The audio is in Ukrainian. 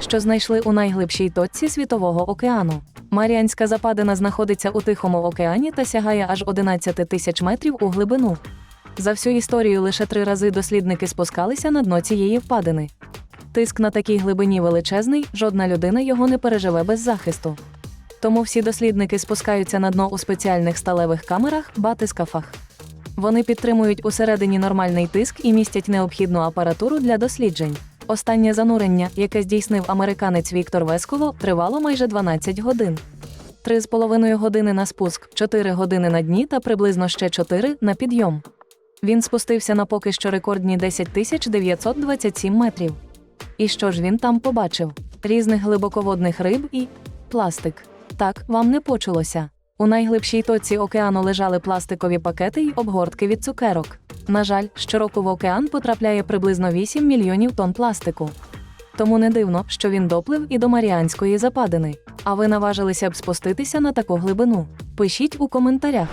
що знайшли у найглибшій точці Світового океану. Маріанська западина знаходиться у Тихому океані та сягає аж 11 тисяч метрів у глибину. За всю історію лише три рази дослідники спускалися на дно цієї впадини. Тиск на такій глибині величезний, жодна людина його не переживе без захисту. Тому всі дослідники спускаються на дно у спеціальних сталевих камерах, батискафах. Вони підтримують усередині нормальний тиск і містять необхідну апаратуру для досліджень. Останнє занурення, яке здійснив американець Віктор Весколо, тривало майже 12 годин. Три з половиною години на спуск, 4 години на дні та приблизно ще 4 на підйом. Він спустився на поки що рекордні 10 тисяч 927 метрів. І що ж він там побачив? Різних глибоководних риб і пластик. Так, вам не почулося. У найглибшій точці океану лежали пластикові пакети й обгортки від цукерок. На жаль, щороку в океан потрапляє приблизно 8 мільйонів тонн пластику. Тому не дивно, що він доплив і до Маріанської западини. А ви наважилися б спуститися на таку глибину? Пишіть у коментарях.